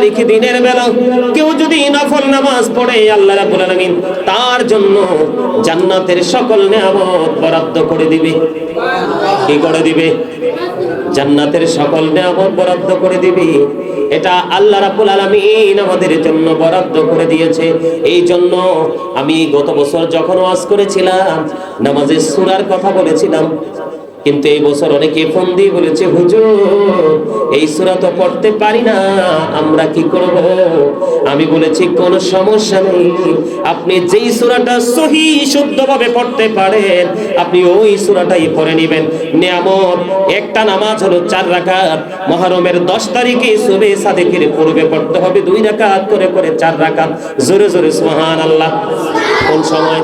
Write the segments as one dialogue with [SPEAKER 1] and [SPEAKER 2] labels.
[SPEAKER 1] তারিখে দিনের বেলা কেউ যদি নফল নামাজ পড়ে, আল্লাহ আলামিন তার জন্য জান্নাতের সকল নিয়ামত বরাদ্দ করে দিবে। কি করে দিবে? জান্নাতের সকল নিয়ামত বরাদ্দ করে দিবে। এটা আল্লাহ আলামিন আমাদের জন্য বরাদ্দ করে দিয়েছে। এই জন্য আমি গত বছর যখন ওয়াজ করেছিলাম, নামাজের সূরার কথা বলেছিলাম কিন্তু এই বছর অনেকে ফোন দিয়ে বলেছে, হুজুর, এই সুরা তো পড়তে পারি না, আমরা কি করব? আমি বলেছি, কোনো সমস্যা নেই। আপনি যেই সূরাটা সহি, শুদ্ধভাবে পড়তে পারেন, আপনি ওই সুরাটাই পড়ে নেবেন। নিয়ামত, একটা নামাজ হলো চার রাকাত। মহরমের দশ তারিখে সুবে সাদেকের পূর্বে পড়তে হবে, দুই রাকাত করে করে চার রাকাত। জোরে জোরে সুবহান আল্লাহ কোন সময়?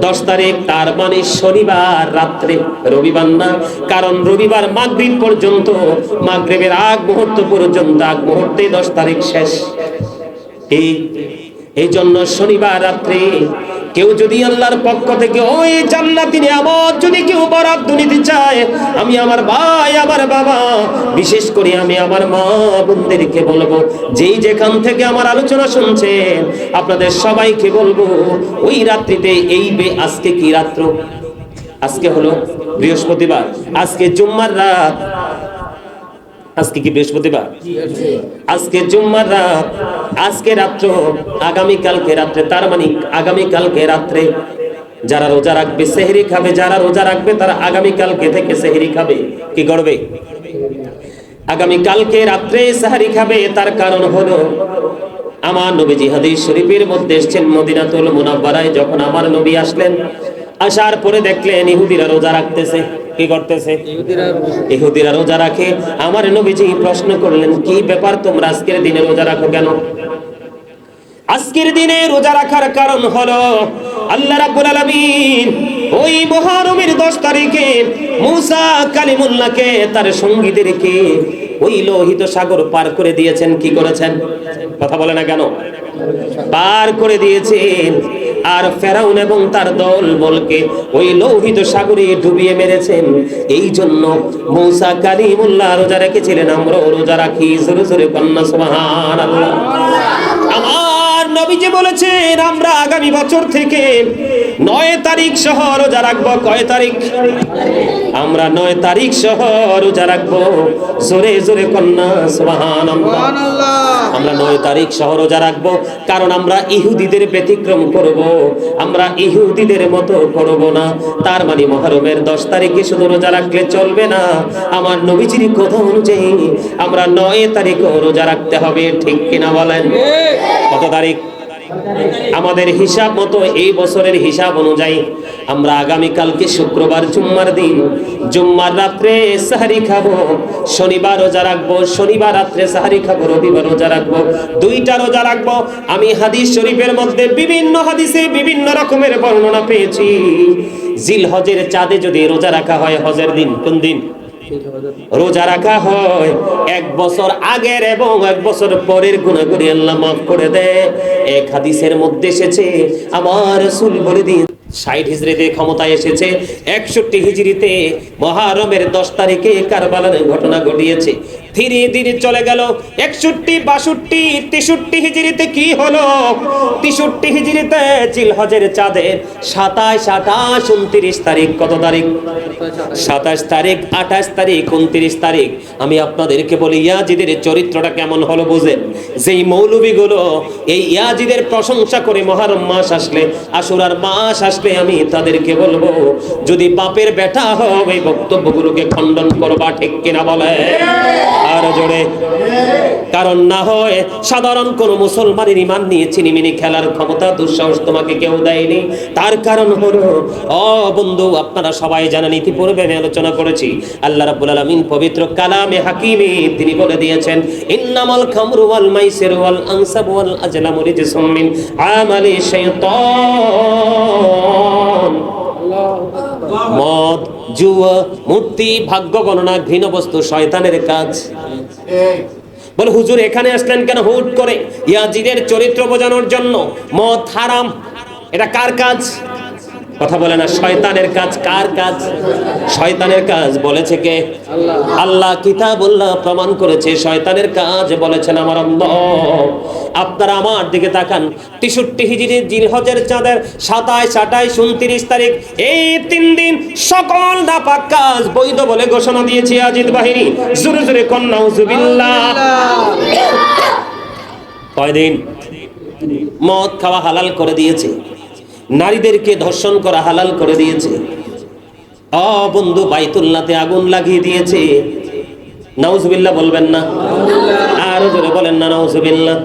[SPEAKER 1] দশ তারিখ, তার মানে শনিবার রাত্রে, রবিবার না। কারণ রবিবার মাগরীব পর্যন্ত, মাগরীবের আগ মুহূর্ত পর্যন্ত, আগ মুহূর্তে দশ তারিখ শেষ। এই জন্য শনিবার রাত্রে কেউ যদি আল্লাহর পক্ষ থেকে, ওই জান্নাতি নিয়ামত, যদি কেউ বরাদ্দ নিতে চায়, আমি আমার ভাই, আমার বাবা, বিশেষ করে আমি আমার মা বোনদেরকে বলব, যেই যেখান থেকে আমার আলোচনা শুনছেন, আপনাদের সবাইকে বলব, ওই রাত্রিতে এই বে, আজকে কি রাত্র? আজকে হলো বৃহস্পতিবার, আজকে জুম্মার রাত। আজকে কি বৃহস্পতিবার? আজকে জুম্মার রাত আজকে রাত্র আগামী কালকে রাত্রে তার মানে আগামী কালকে রাত্রে যারা রোজা রাখবে সেহরি খাবে যারা রোজা রাখবে তারা আগামী কালকে থেকে সেহরি খাবে। কি করবে? আগামী কালকে রাত্রে সাহারি খাবে তার কারণ হলো আমার নবীজি হাদিস শরীফের মধ্যে এসেছেন মদিনাতুল মুনাব্বারায় যখন আমার নবী আসলেন আসার পরে দেখলেন ইহুদিরা রোজা রাখতেছে। কি করতেছে? ইহুদিরা রোজা রাখে। আমার নবীজি প্রশ্ন করলেন কি ব্যাপার তোমরা আজকের দিনে রোজা রাখো কেন? আজকের দিনে রোজা রাখার কারণ হলো আল্লাহ রাব্বুল আলামিন ওই মহরমের 10 তারিখে মূসা কালিমুল্লাহকে তার সঙ্গীদেরকে ওই লোহিত সাগর পার করে দিয়েছেন। কি করেছেন? কথা বলে না কেন? পার করে দিয়েছেন। আর ফেরাউন এবং তার দল বলকে ওই লৌহিত সাগরে ডুবিয়ে মেরেছেন। এই জন্য মৌসা কালিমুল্লাহ রোজা রেখেছিলেন, আমরা রোজা রাখি, জোরে জোরে কন্যা সোহান আমার নবীজি বলেছেন, আমরা আগামী বছর থেকে নয় তারিখ সহ রোজা রাখব। কয় তারিখ? আমরা নয় তারিখ সহ রোজা রাখব। জোরে জোরে কন্যা সুবহানাল্লাহ। আমরা নয় তারিখ সহ রোজা রাখব কারণ আমরা ইহুদিদের ব্যতিক্রম করব। আমরা ইহুদিদের মতো করব না। তার মানে মহরমের দশ তারিখে শুধু রোজা রাখলে চলবে না। আমার নবীজির কথা অনুযায়ী আমরা নয় তারিখও রোজা রাখতে হবে ঠিক কিনা বলেন? কত তারিখ? আমাদের হিসাব মতো এই বছরের হিসাব অনুযায়ী আমরা আগামী কালকে শুক্রবার, জুম্মার দিন, জুম্মার রাত্রে সাহারি খাব, শনিবার রোজা রাখব, শনিবার রাত্রে সাহারি খাব, রবিবার রোজা রাখব, দুইটা রোজা রাখব। আমি হাদিস শরীফের মধ্যে বিভিন্ন হাদিসে বিভিন্ন রকমের বর্ণনা পেয়েছি। জিল হজের চাঁদে যদি রোজা রাখা হয় হজের দিন, কোন দিন? রোজা রাখা হয়। এক বছর আগের এবং এক বছর পরের গুণাগুণি আল্লাহ মাফ করে দেয়। এক হাদিসের মধ্যে এসেছে, আমার রাসূল বলে দিন ষাট হিজড়িতে ক্ষমতায় এসেছে। একষট্টি হিজড়িতে মহারমের দশ তারিখে কারবালার ঘটনা ঘটিয়েছে। ধীরে ধীরে চলে গেল। একষট্টি, বাষট্টি, তেষট্টি হিজড়িতে কি হলো? তেষট্টি হিজড়িতে জিলহজের চাঁদের সাতাশ, আঠাশ, উনত্রিশ তারিখ। কত তারিখ? সাতাশ তারিখ, আঠাশ তারিখ, উনত্রিশ তারিখ। আমি আপনাদেরকে বলি, ইয়াজিদের চরিত্রটা কেমন হলো বুঝেন? যেই মৌলবীগুলো, এই ইয়াজিদের প্রশংসা করে মহারম মাস আসলে, আশুরার মাস আসলে আমি তাদেরকে বলব, যদি বাপের বেটা হবে এই বক্তব্যগুলোকে খণ্ডন করবা, ঠিক কিনা বলে? আর জোরে। কারণ না হয়, সাধারণ কোন মুসলমানের ইমান নিয়ে চিনিমিনি খেলার ক্ষমতা, দুঃসাহস তোমাকে কেউ দেয়নি। তার কারণ হলো, ও বন্ধু, আপনারা সবাই জানেন, ইতিপূর্বে আমি আলোচনা করেছি, আল্লাহ রাব্বুল আলামিন পবিত্র কালামে হাকিমে তিনি বলে দিয়েছেন, ইন্নামাল খামরু ওয়াল মাইসির ওয়াল আনসাব ওয়াল আজলামু রিজসুম মিন আমালি শাইতান। মদ, জুয়া, মূর্তি, ভাগ্য গণনা ঘৃণ বস্তু শয়তানের কাজ। বলে, হুজুর, এখানে আসলেন কেন? হুট করে। ইয়াজিদের চরিত্র বোঝানোর জন্য মদ হারাম। এটা কার কাজ? কথা বলে না শয়তানের কাজ কার কাজ? শয়তানের কাজ বলেছে কে? আল্লাহ কিতাবুল্লাহ প্রমাণ করেছে শয়তানের কাজ বলেছেন আমার আল্লাহ। আপনারা আমার দিকে তাকান তেষট্টি হিজড়ি জিলহজের চাঁদের সাতাইশ আটাইশ উনত্রিশ তারিখ এই তিন দিন সকল নাপাক কাজ বৈধ বলে ঘোষণা দিয়েছে আজিদ বাহিনী। জোরে জোরে কন্যা হুজুবিল্লাহ কয়দিন? মদ খাওয়া হালাল করে দিয়েছে। নারীদেরকে ধর্ষণ করা হালাল করে দিয়েছে। বন্ধু, বাইতুল্লাতে আগুন লাগিয়ে দিয়েছে। নাউজুবিল্লাহ বলবেন না? আরও জোরে বলেন না, নাউজুবিল্লাহ।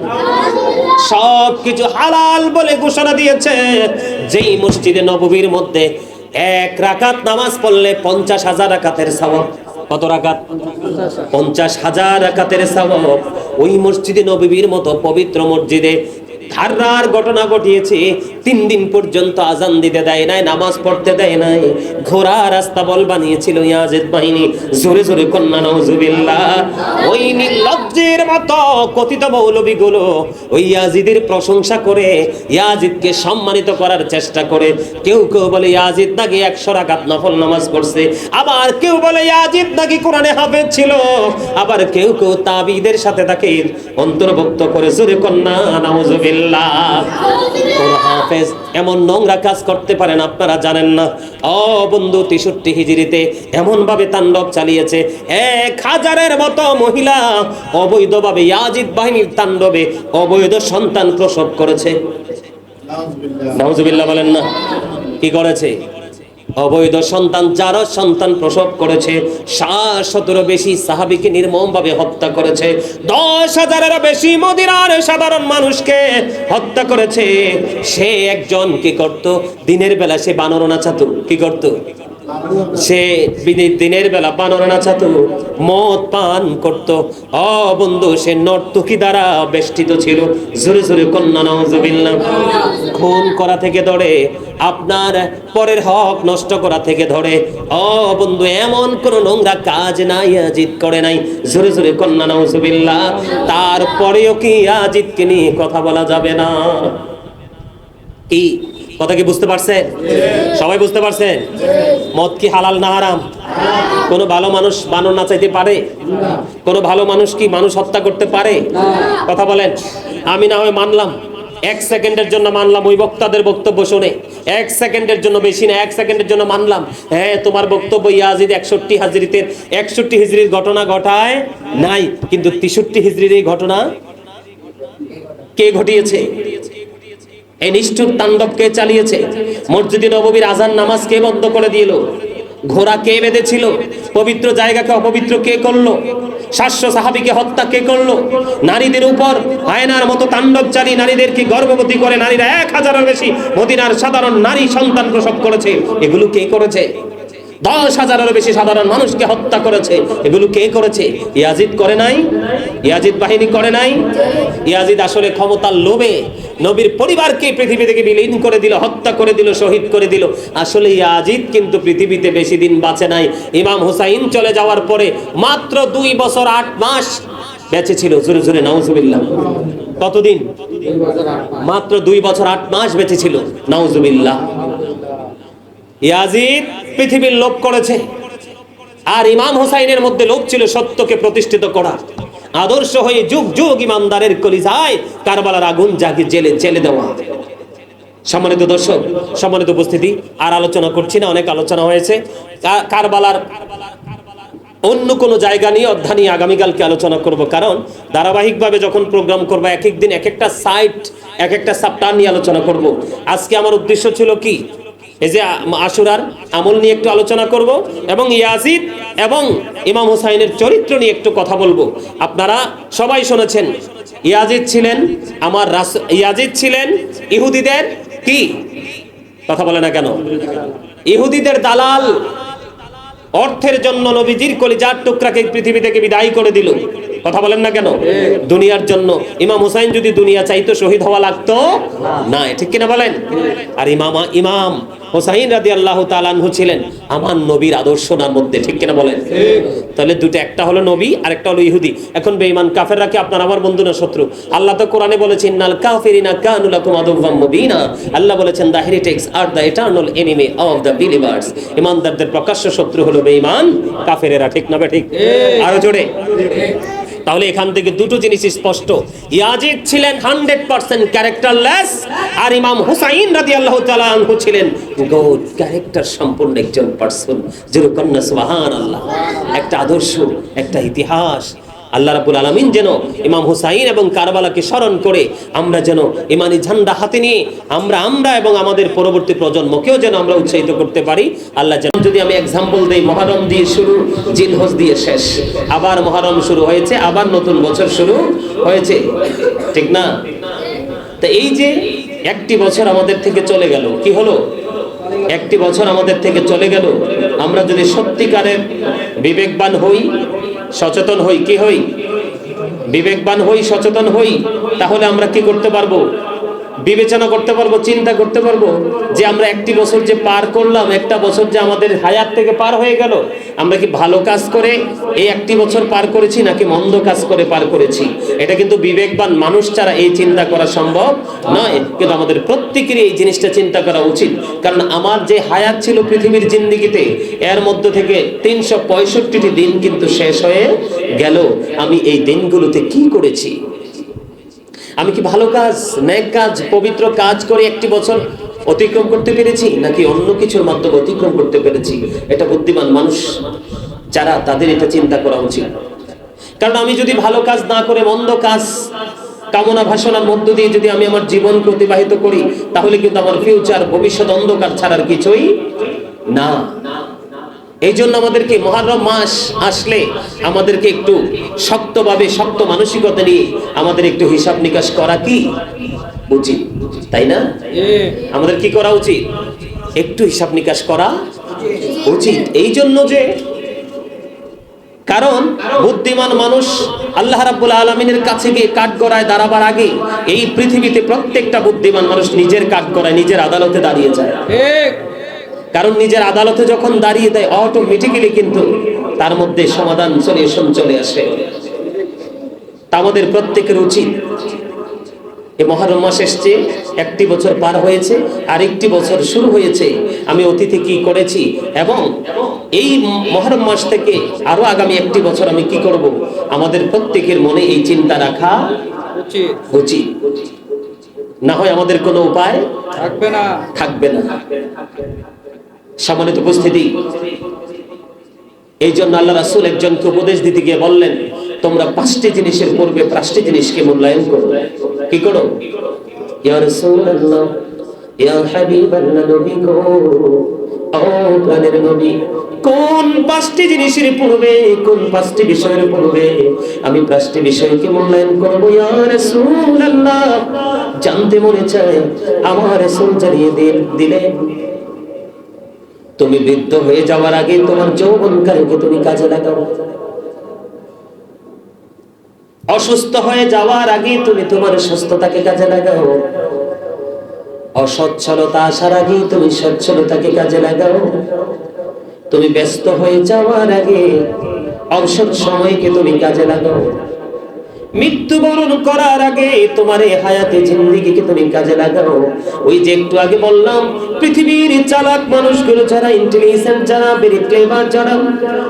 [SPEAKER 1] সব কিছু হালাল বলে ঘোষণা দিয়েছে। যেই মসজিদে নববীর মধ্যে এক রাকাত নামাজ পড়লে পঞ্চাশ হাজার রাকাতের সওয়াব। কত রাকাত? পঞ্চাশ হাজার রাকাতের সওয়াব। ওই মসজিদে নববীর মতো পবিত্র মসজিদে ধাররার ঘটনা ঘটিয়েছে। তিন দিন পর্যন্ত আজান দিতে দেয় নাই, নামাজ পড়তে দেয় নাই। ঘোড়া রাস্তা বল বানিয়েছিল ইয়াজিদ বাহিনী। জোরে জোরে কন্যা নজুবিল্লাহ ওই নির্লজ্জের মতো কথিত মৌলবী গুলো ওই ইয়াজিদের প্রশংসা করে ইয়াজিদকে সম্মানিত করার চেষ্টা করে। কেউ কেউ বলে, ইয়াজিদ নাকি একশো রাকাত নফল নামাজ পড়ছে। আবার কেউ বলে, ইয়াজিদ নাকি কোরআনে হাফেজ ছিল। আবার কেউ কেউ তাবিদের সাথে তাকে অন্তর্ভুক্ত করে, জোরে কন্যা নাউজুবিল্লাহ কোন হাফেজ এমন নোংরা কাজ করতে পারেন আপনারা জানেন না। ও বন্ধু তেষট্টি হিজড়িতে এমন ভাবে তাণ্ডব চালিয়েছে এক হাজারের মতো মহিলা অবৈধভাবে ইয়াজিদ বাহিনীর তাণ্ডবে অবৈধ সন্তান প্রসব করেছে। নাউজুবিল্লাহ বলেন না। কি করেছে? অবৈধ সন্তান যারা সন্তান প্রসব করেছে সাত সতেরো বেশি সাহাবিকে নির্মমভাবে হত্যা করেছে, দশ হাজারেরও বেশি মদিনার সাধারণ মানুষকে হত্যা করেছে। সে একজন কি করত? দিনের বেলা সে বানর নাচাত কি করত? সে বিনি- দিনের বেলা বানর নাচাতো, মদ পান করত। অ বন্ধু, সে নর্তকি দ্বারা বেষ্টিত ছিল। জোরে জোরে কন্যা নজবিল্লাহ খুন করা থেকে ধরে, আপনার পরের হক নষ্ট করা থেকে ধরে। অ বন্ধু, এমন কোন নোংরা কাজ নাই আজিদ করে নাই। জোরে জোরে কন্যা নজবিল্লাহ তারপরেও কি আজিদকে নিয়ে কথা বলা যাবে না? কি কথা কি বুঝতে পারছেন সবাই বুঝতে পারছেন মদ কি হালাল না হারাম? কোনো ভালো মানুষ বানর না চাইতে পারে? কোনো ভালো মানুষ কি মানুষ হত্যা করতে পারে? কথা বলেন। আমি না হয় মানলাম। এক সেকেন্ডের জন্য মানলাম, ওই বক্তাদের বক্তব্য শুনে। এক সেকেন্ডের জন্য বেশি না, এক সেকেন্ডের জন্য মানলাম। হ্যাঁ তোমার বক্তব্য ইয়াজিদ একষট্টি হাজরিতে। একষট্টি হিজড়ির ঘটনা ঘটায় নাই, কিন্তু তেষট্টি হিজড়ির এই ঘটনা কে ঘটিয়েছে? এই নিষ্ঠুর তাণ্ডব কে চালিয়েছে? মসজিদে নববীর আজান নামাজ কে বন্ধ করে দিল ঘোড়া কে বেঁধেছিল? পবিত্র জায়গাকে অপবিত্র কে করল? সাতশো সাহাবিকে হত্যা কে করল? নারীদের উপর আয়নার মতো তাণ্ডব চালিয়ে নারীদেরকে গর্ভবতী করে? নারীরা এক হাজারের বেশি মদিনার সাধারণ নারী সন্তান প্রসব করেছে। এগুলো কে করেছে? দশ হাজারেরও বেশি সাধারণ মানুষকে হত্যা করেছে। এগুলো কে করেছে? ইয়াজিদ করে নাই? ইয়াজিদ বাহিনী করে নাই? ইয়াজিদ আসলে ক্ষমতার লোভে নবীর পরিবারকে পৃথিবী থেকে বিলীন করে দিল, হত্যা করে দিল, শহীদ করে দিল। আসলে ইয়াজিদ কিন্তু পৃথিবীতে বেশি দিন বাঁচে নাই। ইমাম হুসাইন চলে যাওয়ার পরে মাত্র দুই বছর আট মাস বেঁচে ছিল। জোরে জোরে, নাউজুবিল্লাহ। কতদিন? মাত্র দুই বছর আট মাস বেঁচে ছিল। নাউজুবিল্লাহ। ইয়াজিদ পৃথিবীর লোভ করেছে। আর ইমাম হুসাইনের মধ্যে লোভ ছিল সত্যকে প্রতিষ্ঠিত করা। আদর্শ হয়ে যুগ যুগ ইমানদারের কলিজায় কারবালার আগুন জাগি জেলে জেলে দেওয়া সম্মানিত দর্শক, সম্মানিত উপস্থিতি, আর আলোচনা করছি না, অনেক আলোচনা হয়েছে। কারবালার অন্য কোনো জায়গা নিয়ে অধ্যয়ন নিয়ে আগামীকালকে আলোচনা করব। কারণ ধারাবাহিকভাবে যখন প্রোগ্রাম করব এক এক দিন এক একটা সাইট এক একটা সাপ্তাহ নিয়ে আলোচনা করব। আজকে আমার উদ্দেশ্য ছিল কি? এই যে আশুরার আমল নিয়ে একটু আলোচনা করব এবং ইয়াজিদ এবং ইমাম হুসাইনের চরিত্র নিয়ে একটু কথা বলব। আপনারা সবাই শুনেছেন, ইয়াজিদ ছিলেন আমার ইয়াজিদ ছিলেন ইহুদিদের কি? কথা বলে না কেন? ইহুদিদের দালাল অর্থের জন্য নবীজির কলিজার টুকরাকে পৃথিবী থেকে বিদায় করে দিল। কথা বলেন না কেন? দুনিয়ার জন্য। ইমাম হুসাইন যদি দুনিয়া চাইতো, শহীদ হওয়া লাগতো? না, ঠিক কিনা বলেন? আর ইমামা, ইমাম হোসাইন রাদি আল্লাহ তালানহু ছিলেন আমার নবীর আদর্শনার মধ্যে ঠিক কিনা বলেন? তাহলে দুটো একটা হলো নবী আর একটা হলো ইহুদি। এখন বেঈমান কাফেররা কি আপনার আমার বন্ধু না শত্রু? আল্লাহ তো কোরআনে বলেছেন নাল কাফিরিনা কানু লাকুম আদুওয়াম মুবিনা। আল্লাহ বলেছেন the heretics are the eternal enemy of the believers. ইমানদারদের প্রকাশ্য শত্রু হলো বেঈমান কাফেরেরা ঠিক না ঠিক। আরও জোরে। তাহলে এখান থেকে দুটো জিনিস স্পষ্ট। ইয়াজিদ ছিলেন হান্ড্রেড পার্সেন্ট ক্যারেক্টারলেস আর ইমাম হুসাইন রাজি আল্লাহ তালু ছিলেন গৌড ক্যারেক্টার সম্পূর্ণ একজন পার্সন যেরকম সুবাহান আল্লাহ একটা আদর্শ, একটা ইতিহাস আল্লাহ রাবুল আলমিন যেন ইমাম হুসাইন এবং কারবালাকে স্মরণ করে আমরা যেন ইমানি ঝান্ডা হাতে নিয়ে আমরা আমরা এবং আমাদের পরবর্তী প্রজন্মকেও যেন আমরা উৎসাহিত করতে পারি। আল্লাহ যেন, যদি আমি এক্সাম্পল দিই, মহরম দিয়ে শুরু, জিলহজ দিয়ে শেষ। আবার মহারম শুরু হয়েছে, আবার নতুন বছর শুরু হয়েছে। ঠিক না? তা এই যে একটি বছর আমাদের থেকে চলে গেল, কি হলো? একটি বছর আমাদের থেকে চলে গেল। আমরা যদি সত্যিকারের বিবেকবান হই সচেতন হই কি হই? বিবেকবান হই সচেতন হই তাহলে আমরা কি করতে পারব? বিবেচনা করতে পারব, চিন্তা করতে পারব যে আমরা একটি বছর যে পার করলাম, একটা বছর যে আমাদের হায়াত থেকে পার হয়ে গেল, আমরা কি ভালো কাজ করে এই একটি বছর পার করেছি নাকি মন্দ কাজ করে পার করেছি? এটা কিন্তু বিবেকবান মানুষ ছাড়া এই চিন্তা করা সম্ভব নয়। কিন্তু আমাদের প্রত্যেকেরই এই জিনিসটা চিন্তা করা উচিত। কারণ আমার যে হায়াত ছিল পৃথিবীর জিন্দিগিতে, এর মধ্য থেকে তিনশো দিন কিন্তু শেষ হয়ে গেল। আমি এই দিনগুলোতে কি করেছি? আমি কি ভালো কাজ, ন্যাক কাজ, পবিত্র কাজ করে একটি বছর অতিক্রম করতে পেরেছি, নাকি অন্য কিছুর মাধ্যমে অতিক্রম করতে পেরেছি? এটা বুদ্ধিমান মানুষ, যারা তাদের এটা চিন্তা করা উচিত। কারণ আমি যদি ভালো কাজ না করে মন্দ কাজ, কামনা ভাষণার মধ্য দিয়ে যদি আমি আমার জীবনকে অতিবাহিত করি, তাহলে কিন্তু আমার ফিউচার ভবিষ্যৎ অন্ধকার ছাড়ার কিছুই না। এই জন্য আমাদেরকে মহারম মাস আসলে আমাদেরকে একটু শক্তভাবে, শক্ত মানসিকতা নিয়ে আমাদের একটু হিসাব নিকাশ করা কি? উচিত, তাই না? আমাদের কি করা উচিত? একটু হিসাব নিকাশ করা উচিত। এই জন্য যে, কারণ বুদ্ধিমান মানুষ আল্লাহ রাব্বুল আলমিনের কাছে গিয়ে কাঠ কাঠগড়ায় দাঁড়াবার আগে এই পৃথিবীতে প্রত্যেকটা বুদ্ধিমান মানুষ নিজের কাঠ কাঠগড়ায়, নিজের আদালতে দাঁড়িয়ে যায়। কারণ নিজের আদালতে যখন দাঁড়িয়ে দেয় অটোমেটিক্যালি কিন্তু তার মধ্যে সমাধান সলিউশন চলে আসে। তা আমাদের প্রত্যেকের উচিত। এই মহরম মাস এসছে একটি বছর পার হয়েছে আরেকটি বছর শুরু হয়েছে আমি অতীতে কি করেছি এবং এই মহরম মাস থেকে আরও আগামী একটি বছর আমি কি করব? আমাদের প্রত্যেকের মনে এই চিন্তা রাখা
[SPEAKER 2] উচিত।
[SPEAKER 1] না হয় আমাদের কোনো উপায়
[SPEAKER 2] থাকবে না।
[SPEAKER 1] থাকবে না। সম্মানিত উপস্থিতি। এই জন্য আল্লাহ রাসুল একজনকে উপদেশ দিতে গিয়ে বললেন, তোমরা পাঁচটি জিনিসের পূর্বে পাঁচটি জিনিসকে মূল্যায়ন করো। কি করো? কোন পাঁচটি জিনিসের পূর্বে, কোন পাঁচটি বিষয়ের পূর্বে আমি পাঁচটি বিষয়কে মূল্যায়ন করব? জানতে মনে চায়, আমার জানিয়ে দিল- দিলেন। তুমি বৃদ্ধ হয়ে যাওয়ার আগে তোমার যৌবনকালকে তুমি কাজে লাগাও? অসুস্থ হয়ে যাওয়ার আগে তুমি তোমার সুস্থতাকে কাজে লাগাও। অসচ্ছলতা আসার আগে তুমি সচ্ছলতাকে কাজে লাগাও। তুমি ব্যস্ত হয়ে যাওয়ার আগে অবসর সময়কে তুমি কাজে লাগাও। মৃত্যুবরণ করার আগে তোমার এই হায়াতে জিন্দিগিকে তুমি কাজে লাগাও। ওই যে একটু আগে বললাম পৃথিবীর চালাক মানুষগুলো যারা ইন্টেলিজেন্ট যারা ভেরি ক্লেভার যারা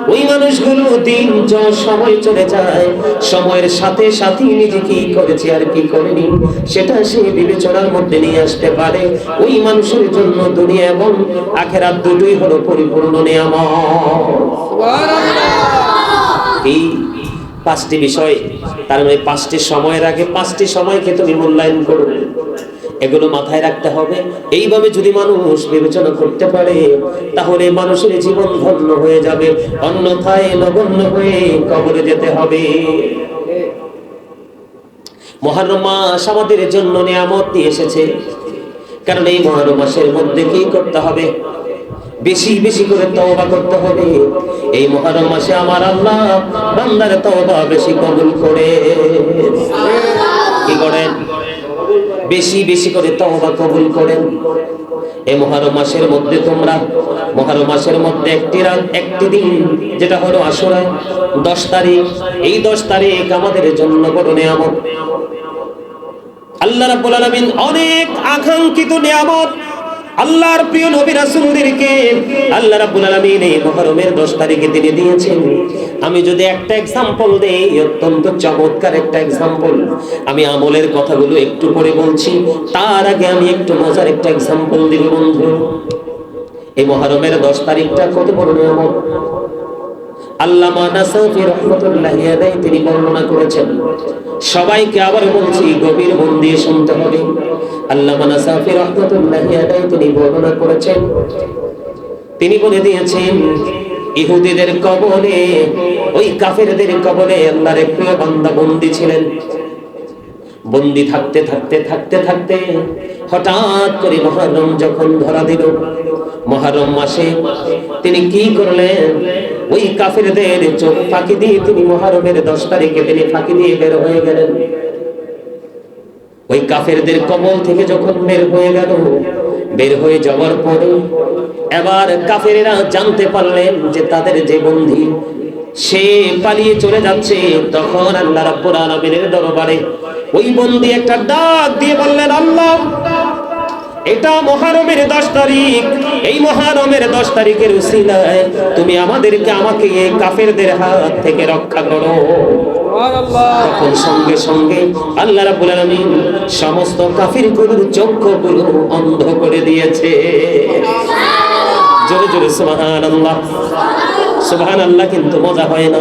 [SPEAKER 1] ওই মানুষগুলো দিন য- সময় চলে যায় সময়ের সাথে সাথে নিজে কি করেছে আর কি করেনি সেটা সে বিবেচনার মধ্যে নিয়ে আসতে পারে। ওই মানুষের জন্য দুনিয়া এবং আখেরাত দুটোই হলো পরিপূর্ণ নিয়ামত। এই পাঁচটি বিষয়, তার মানে পাঁচটি সময়ের আগে পাঁচটি সময়কে তুমি মূল্যায়ন করো। এগুলো মাথায় রাখতে হবে। এইভাবে যদি মানুষ বিবেচনা করতে পারে, তাহলে মানুষের জীবন ধন্য হয়ে যাবে। অন্যথায় নগণ্য হয়ে কবরে যেতে হবে। মহারম মাস আমাদের জন্য নিয়ামত নিয়ে এসেছে। কারণ এই মহারম মাসের মধ্যে কি করতে হবে? বেশি বেশি করে তওবা করতে হবে। এই মহারম মাসে আমার আল্লাহ বান্দার তওবা বেশি কবুল করে। কি করেন? বেশি বেশি করে তওবা কবুল করেন। এই মহারম মাসের মধ্যে তোমরা, মহারম মাসের মধ্যে একটি রাত, একটি দিন, যেটা হলো আসরা দশ তারিখ। এই দশ তারিখ আমাদের জন্য বড় নিয়ামত। আল্লাহ রাব্বুল আলামিন অনেক আকাঙ্ক্ষিত নিয়ামত আল্লাহর প্রিয় নবী রাসূলদেরকে আল্লাহ রাব্বুল আলামিন এই মুহররমের 10 তারিখে তিনি দিয়েছেন। আমি যদি একটা एग्जांपल দেই, অত্যন্ত চমৎকার একটা एग्जांपल আমি আমলের কথাগুলো একটু পরে বলছি। তার আগে আমি একটু মজার একটা एग्जांपल দিব বন্ধু। এই মুহররমের 10 তারিখটা কত বড় নিয়ামত? আল্লামা নাসাফি রহমতুল্লাহি আলাইহি তিনি বর্ণনা করেছেন, সবাইকে আবার বলছি গভীর মন দিয়ে শুনতে হবে। আল্লামা নাসাফি রহমতুল্লাহি আলাইহি তিনি বর্ণনা করেছেন, তিনি বলে দিয়েছেন, ইহুদিদের কবলে, ওই কাফেরদের কবলে আল্লাহর প্রিয় বান্দা বন্দী ছিলেন। বন্দি থাকতে থাকতে থাকতে থাকতে হঠাৎ করে মহারম যখন ধরা দিল, মহারম মাসে তিনি কি করলেন? ওই কাফেরদের চোখ ফাঁকি দিয়ে তিনি মহারমের দশ তারিখে তিনি ফাঁকি দিয়ে বের হয়ে গেলেন। ওই কাফেরদের কবল থেকে যখন বের হয়ে গেল, বের হয়ে যাওয়ার পরে এবার কাফেরেরা জানতে পারলেন যে তাদের যে বন্ধি সে পালিয়ে চলে যাচ্ছে। তখন আল্লাহ রাব্বুল আলামিনের দরবারে ওই বন্দি একটা ডাক দিয়ে বললেন, আল্লাহ এটা মহারমের দশ তারিখ। এই মহারমের দশ তারিখের উসিলায় তুমি আমাদেরকে আমাকে এই কাফেরদের হাত থেকে রক্ষা করো। তখন সঙ্গে সঙ্গে আল্লাহ রাব্বুল আলামিন সমস্ত কাফিরগুলোর চক্ষুগুলো অন্ধ করে দিয়েছে। জোরে জোরে সুবহানাল্লাহ। সুবহানাল্লাহ কিন্তু মজা হয় না।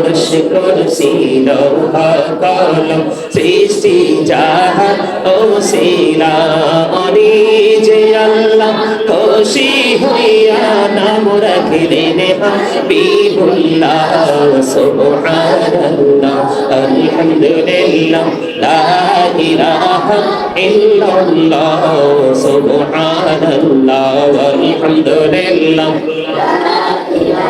[SPEAKER 1] আরশ কুরসি লৌহ কলম, সৃষ্টি যাহা ওসিলা অনি যে আল্লাহ খুশি হইয়া নাম রাখিলেন হাবিবুল্লাহ সুবহানাল্লাহ, আলহামদুলিল্লাহ, লা ইলাহা ইল্লাল্লাহ, সুবহানাল্লাহ, আলহামদুলিল্লাহ। লা ইলাহা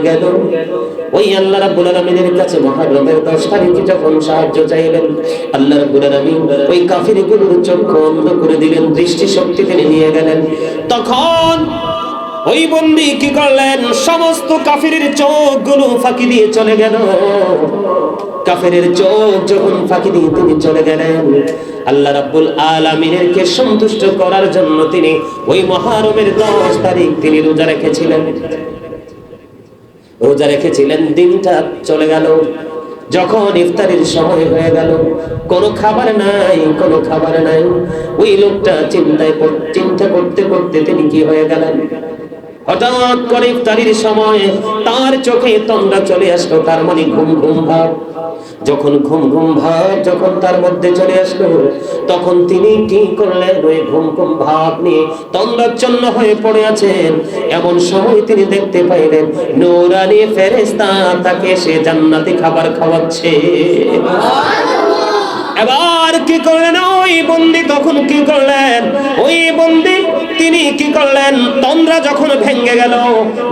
[SPEAKER 1] গেল? ওই আল্লাহ কাছে মুহররমের 10 তারিখে যখন সাহায্য আল্লাহ ওই চক্ষু অন্ধ করে দিলেন দৃষ্টি শক্তি তিনি নিয়ে গেলেন। তখন ওই বন্দি কি করলেন? সমস্ত কাফিরের চোখগুলো ফাঁকি দিয়ে চলে গেল। কাফেরের চোখ যখন ফাঁকি দিয়ে তিনি চলে গেলেন, আল্লাহ রাব্বুল আলামিনের কে সন্তুষ্ট করার জন্য তিনি ওই মহারমের দশ তারিখ তিনি রোজা রেখেছিলেন। রোজা রেখেছিলেন, দিনটা চলে গেল। যখন ইফতারির সময় হয়ে গেল, কোনো খাবার নাই, কোনো খাবার নাই। ওই লোকটা চিন্তায় চিন্তা করতে করতে তিনি কি হয়ে গেলেন? হঠাৎ করে ইফতারির সময় তার চোখে তন্দ্রা চলে আসলো, তার মানে ঘুম ঘুম ভাব। যখন ঘুম ঘুম ভাব, যখন তার মধ্যে চলে আসলো, তখন তিনি কি করলেন ওই ঘুম ঘুম ভাব নিয়ে? তন্দ্রাচ্ছন্ন হয়ে পড়ে আছেন। এমন সময় তিনি দেখতে পাইলেন নৌরানি ফেরেস্তা তাকে সে জান্নাতি খাবার খাওয়াচ্ছে। এবার কি করলেন? ওই বন্দি তখন কি করলেন? ওই বন্দি তিনি কি করলেন? তন্দ্রা যখন ভেঙ্গে গেল,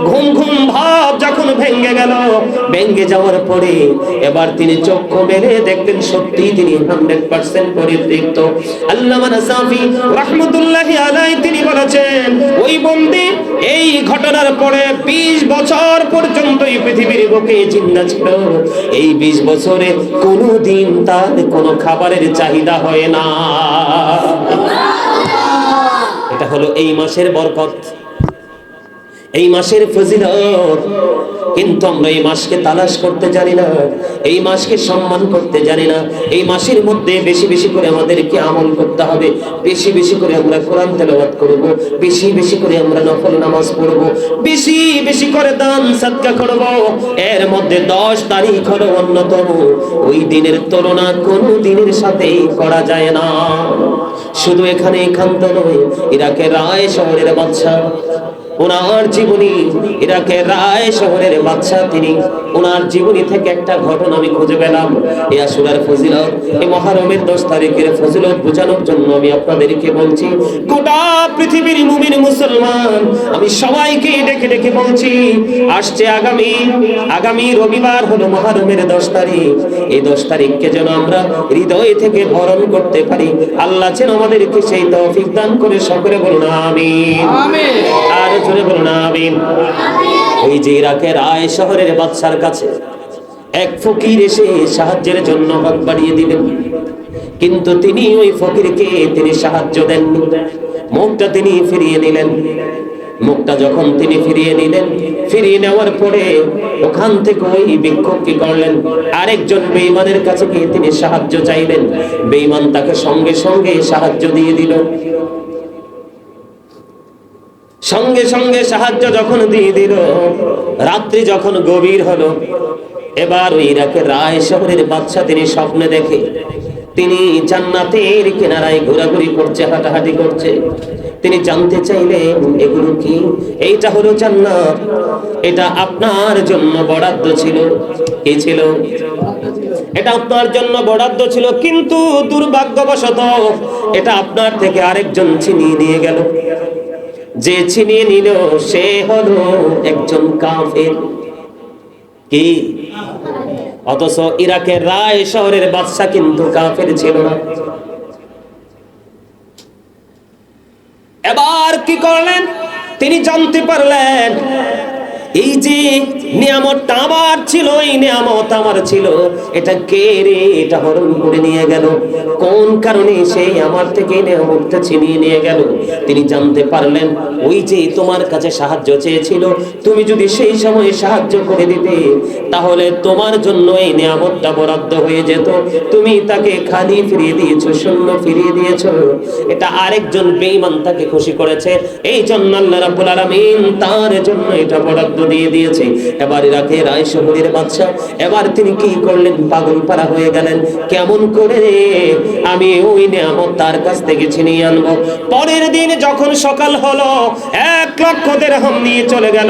[SPEAKER 1] ঘুম ঘুম ভাব যখন ভেঙ্গে গেল ভেঙ্গে যাওয়ার পরে এবার তিনি চক্ষু মেলে দেখলেন সত্যি তিনি হান্ড্রেড পার্সেন্ট পরিতৃপ্ত। নাসাফি রহমতুল্লাহি আলাই তিনি বলেছেন পরে, বিশ বছর পর্যন্ত এই পৃথিবীর বুকে জিন্দা ছিল। এই বিশ বছরে কোনো দিন তার কোনো খাবারের চাহিদা হয় না। এটা হলো এই মাসের বরকত। এই মাসের ফজিলত। কিন্তু আমরা এই মাসকে তালাশ করতে জানি না, এই মাসকে সম্মান করতে জানি না। এই মাসের মধ্যে বেশি বেশি করে আমাদেরকে আমল করতে হবে, বেশি বেশি করে আমরা কোরআন তেলাওয়াত করব, বেশি বেশি করে আমরা নফল নামাজ পড়ব, বেশি বেশি করে দান সদকা করব। এর মধ্যে দশ তারিখ হলো অন্যতম। ওই দিনের তুলনা কোন দিনের সাথে করা যায় না। শুধু এখানে একান্ত নয়, ইরাকের রায় শহরের বাদশা ওনার জীবনী ইরাকে রায় শহরের বাদশা তিনি। ওনার জীবনী থেকে একটা ঘটনা আমি খুঁজে পেলাম। এই আসুরার ফজিলত এই মহারমের দশ তারিখের ফজিলত বোঝানোর জন্য আমি আপনাদেরকে বলছি গোটা পৃথিবীর মুমিন মুসলমান আমি সবাইকে ডেকে ডেকে বলছি আসছে আগামী আগামী রবিবার হলো মহারমের দশ তারিখ। এই দশ তারিখকে যেন আমরা হৃদয় থেকে বরণ করতে পারি। আল্লাহ যেন আমাদেরকে সেই তৌফিক দান করে সকলে বলুন আমিন। আর জোরে আমিন। ওই যে ইরাকের রায় শহরের বাদশার কাছে এক ফকির এসে সাহায্যের জন্য হাত বাড়িয়ে দিলেন। কিন্তু তিনি ওই ফকিরকে তিনি সাহায্য দেন মুখটা তিনি ফিরিয়ে নিলেন। মুখটা যখন তিনি ফিরিয়ে নিলেন, ফিরিয়ে নেওয়ার পরে ওখান থেকে ওই বিক্ষোভ কি করলেন? আরেকজন বেঈমানের কাছে গিয়ে তিনি সাহায্য চাইলেন। বেঈমান তাকে সঙ্গে সঙ্গে সাহায্য দিয়ে দিল। সঙ্গে সঙ্গে সাহায্য যখন দিয়ে দিল, রাত্রি যখন গভীর হলো, এবার ওই ইরাকের রায় শহরের বাচ্চা তিনি স্বপ্নে দেখে, তিনি জান্নাতের কিনারায় ঘোরাঘুরি করছে, হাঁটাহাঁটি করছে। তিনি জানতে চাইলেন, এগুলো কি? এইটা হলো জান্নাত। এটা আপনার জন্য বরাদ্দ ছিল। কি ছিল? এটা আপনার জন্য বরাদ্দ ছিল, কিন্তু দুর্ভাগ্যবশত এটা আপনার থেকে আরেকজন ছিনিয়ে নিয়ে গেল। যে ছিনিয়ে নিল, সে হলো একজন কাফের। কি? অথচ ইরাকের রায় শহরের বাদশা কিন্তু কাফের ছিল না। এবার কি করলেন? তিনি জানতে পারলেন এই যে নিয়ামতটা আমার ছিল, এই নিয়ামত আমার ছিল, এটা কে রে? এটা হরণ করে নিয়ে গেল। কোন কারণে সে আমার থেকে নিয়ামতটা ছিনিয়ে নিয়ে গেল? তিনি জানতে পারলেন, ওই যে তোমার কাছে সাহায্য চেয়েছিল, তুমি যদি সেই সময় সাহায্য করে দিতে, তাহলে তোমার জন্য এই নিয়ামতটা বরাদ্দ হয়ে যেত। তুমি তাকে খালি ফিরিয়ে দিয়েছ, শূন্য ফিরিয়ে দিয়েছ। এটা আরেকজন বেঈমান তাকে খুশি করেছে। এই জন্য আল্লাহ রাব্বুল আলামিন তার জন্য এটা বরাদ্দ দিয়ে দিয়েছে। এবার রাখে রায় শহরের বাদশাহ, এবার তিনি কি করলেন? পাগল পারা হয়ে গেলেন। কেমন করে? আমি ওই নিয়ামত তার কাছ থেকে ছিনিয়ে আনব। পরের দিন যখন সকাল হলো, এক লক্ষ দেড়হাম নিয়ে চলে গেল।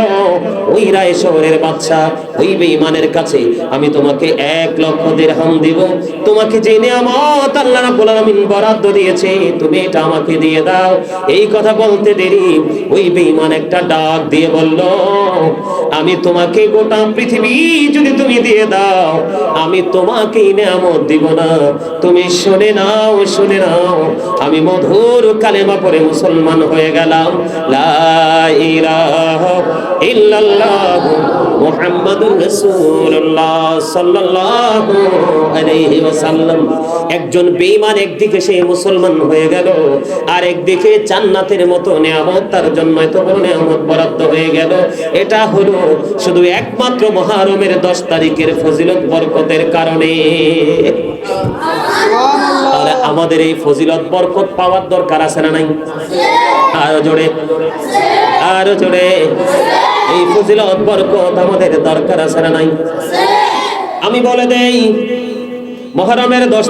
[SPEAKER 1] ওই রায় শহরের বাদশা, ওই বেঈমানের কাছে আমি তোমাকে এক লক্ষ দেড়হাম দিব। তোমাকে যে নিয়ামত আল্লাহ রাব্বুল আলামিন বরাদ্দ দিয়েছে, তুমি এটা আমাকে দিয়ে দাও। এই কথা বলতে দেরি, ওই বেঈমান একটা ডাক দিয়ে বলল, আমি তোমাকে গোটা পৃথিবী যদি তুমি দিয়ে দাও, আমি তোমাকে নিয়ামত দিব না। তুমি শুনে নাও শুনে নাও, আমি মধুর কালেমা পড়ে মুসলমান হয়ে গেলাম। লা ইল্লাল্লাহ মুহাম্মাদুর রাসূলুল্লাহ সাল্লাল্লাহু আলাইহি ওয়াসাল্লাম। একজন বেঈমান একদিকে সে মুসলমান হয়ে গেল, আর একদিকে জান্নাতের মতো নিয়ামত তার জন্য এত বড় নিয়ামত বরাদ্দ হয়ে গেল। এটা হলো শুধু একমাত্র মহারমের দশ তারিখের ফজিলত বরকতের কারণে। তাহলে আমাদের এই ফজিলত বরকত পাওয়ার দরকার আছে না নাই? আরও জোরে। আরও জোরে। এই ফজিলত বরকত আমাদের দরকার আছে না নাই? আমি বলে দেই, মহরমের দশ